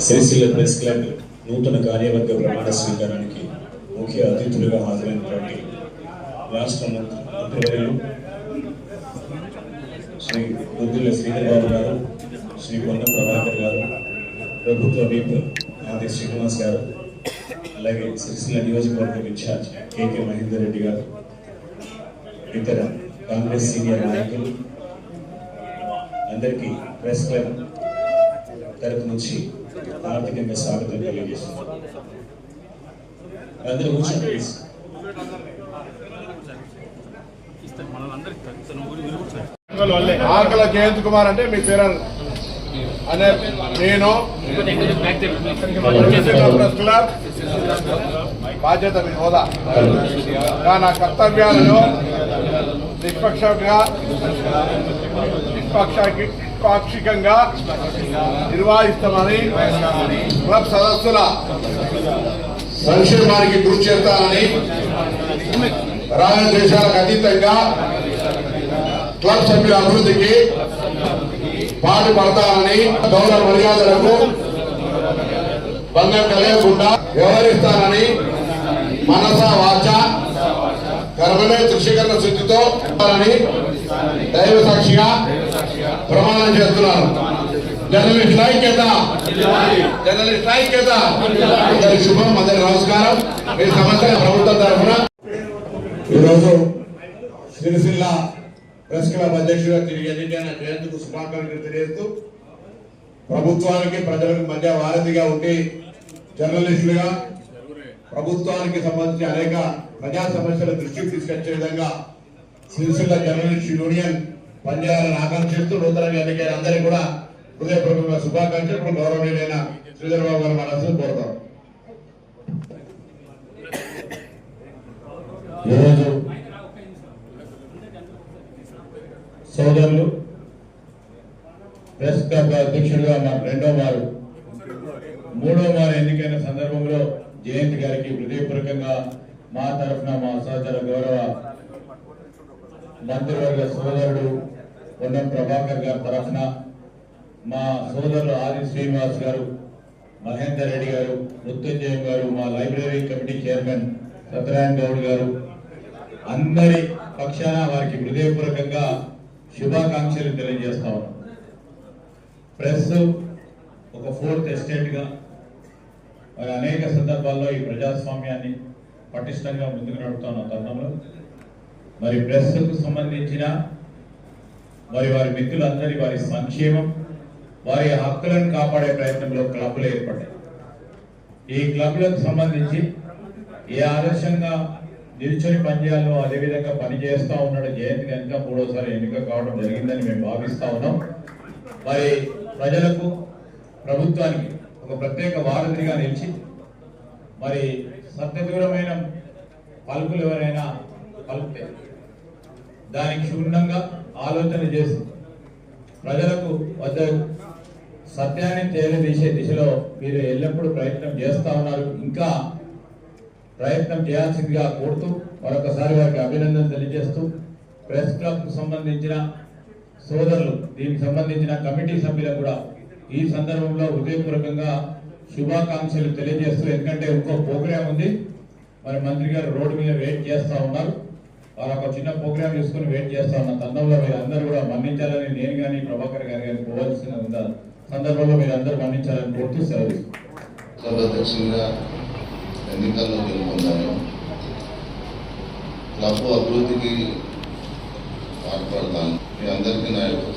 Sircilla press club నూతన కార్యవర్గ ప్రమాణ స్వీకారానికి ముఖ్య అతిథులుగా హాజరైనటువంటి రాష్ట్ర మంత్రివర్యులు శ్రీ బుద్ధుల శ్రీధర్బాబు గారు శ్రీ కొండ ప్రభాకర్ గారు ప్రభుత్వ వీప్ ఆది శ్రీనివాస్ గారు అలాగే సిరిసిల్ల నియోజకవర్గం ఇన్ఛార్జ్ కేకే మహేందర్ రెడ్డి గారు ఇతర కాంగ్రెస్ సీనియర్ నాయకులు అందరికీ ప్రెస్ క్లబ్ తరపు నుంచి హార్దికంగా స్వాగతం తెలియజేస్తున్నాం అందరూ కూర్చోండి ఆకల జయంత్ కుమార్ అంటే మీ పేరు అనే నేను. బాధ్యత మీ హోదా. నా కర్తవ్యాలను నిష్పక్షంగా నిష్పక్షకి పాక్షికంగా నిర్వహిస్తామని క్లబ్ సదస్సుల సంక్షేమానికి కృషి చేస్తానని రాజ దేశాలకు అతీతంగా క్లబ్ సభ్యుల అభివృద్ధికి పాటుపడతానని గౌరవ మర్యాదలకు భంగం కలగకుండా వ్యవహరిస్తానని మనస వాచ కర్మలే దృశ్యకరణ శుద్ధితో దైవ సాక్షిగా ప్రమాణం చేస్తున్నాను జర్నలిస్ట్ ఐక్యత జర్నలిస్ట్ ఐక్యత అందరి శుభం అందరి నమస్కారం. మీ సమస్య ప్రభుత్వం తరఫున. ఈరోజు సిరిసిల్ల ప్రెస్ క్లబ్ అధ్యక్షుడిగా తిరిగి ఎన్నికైన జయంత్కు శుభాకాంక్షలు తెలియజేస్తూ ప్రభుత్వానికి ప్రజలకు మధ్య వారధిగా ఉండి జర్నలిస్టులుగా ప్రభుత్వానికి సంబంధించి అనేక ప్రజా సమస్యల దృష్టికి తీసుకొచ్చే విధంగా సిరిసిల్ల జర్నలిస్ట్ యూనియన్ పనిచేయాలని ఆకాంక్షిస్తూ నూతనంగా ఎన్నికైన అందరికీ కూడా హృదయపూర్వకంగా శుభాకాంక్షలు. ఇప్పుడు గౌరవనీయులైన శ్రీధర్ బాబు గారి మనసు కోరుతాం. ఈరోజు సోదరులు ప్రెస్ క్లబ్ అధ్యక్షుడిగా మా రెండో వారు మూడో వారు ఎన్నికైన సందర్భంలో జయంతి గారికి హృదయపూర్వకంగా మా తరఫున మా సహచర గౌరవ మంత్రివర్గ సోదరుడు పొన్నం ప్రభాకర్ గారి తరఫున మా సోదరులు ఆది శ్రీనివాస్ గారు మహేందర్ రెడ్డి గారు మృత్యుంజయం గారు మా library committee chairman Satyanarayana Goud garu అందరి పక్షాన వారికి హృదయపూర్వకంగా శుభాకాంక్షలు తెలియజేస్తా ఉన్నాం. ప్రెస్ ఒక ఫోర్త్ ఎస్టేట్గా మరి అనేక సందర్భాల్లో ఈ ప్రజాస్వామ్యాన్ని పటిష్టంగా ముందుకు నడుపుతున్న తరుణంలో. మరి ప్రెస్కు సంబంధించిన మరి వారి మిత్రులందరి వారి సంక్షేమం వారి హక్కులను కాపాడే ప్రయత్నంలో క్లబ్లు ఏర్పడ్డాయి. ఈ క్లబ్లకు సంబంధించి ఏ ఆదర్శంగా నిల్చొని పనిచేయాలో అదే విధంగా ఉన్నాడు జయంతి కనుక మూడోసారి ఎన్నిక కావడం జరిగిందని మేము భావిస్తూ ఉన్నాం. మరి ప్రజలకు ప్రభుత్వానికి ఒక ప్రత్యేక వారధిగా నిలిచి మరి సత్యదూరమైన పలుకులు ఎవరైనా పలికితే దానికి క్షుణ్ణంగా ఆలోచన చేసి ప్రజలకు వద్ద సత్యాన్ని తేలదీసే దిశలో మీరు ఎల్లప్పుడూ ప్రయత్నం చేస్తూ ఉన్నారు. ఇంకా ప్రయత్నం చేయాల్సిందిగా కోరుతూ మరొకసారి వారికి అభినందన తెలియజేస్తూ ప్రెస్ క్లబ్కు సంబంధించిన సోదరులు దీనికి సంబంధించిన కమిటీ సభ్యులకు కూడా ఈ సందర్భంలో హృదయపూర్వకంగా శుభాకాంక్షలు తెలియజేస్తూ ఎందుకంటే ఇంకో ప్రోగ్రాం ఉంది. మరి మంత్రి గారు రోడ్డు మీద వెయిట్ చేస్తూ ఉన్నారు. వారు ఒక చిన్న ప్రోగ్రామ్ చేసుకుని వెయిట్ చేస్తా ఉన్న సందర్భంలో మీరు అందరూ కూడా మన్నించాలని నేను కానీ ప్రభాకర్ గారు కానీ పోవాల్సిన సందర్భంలో మీరు మన్నించాలని కోరుతూ సెలవు. ఎన్నికల్లో గెలుపొందాను. క్లబ్ అభివృద్ధికి పాటుపడతాను మీ అందరికీ నా యొక్క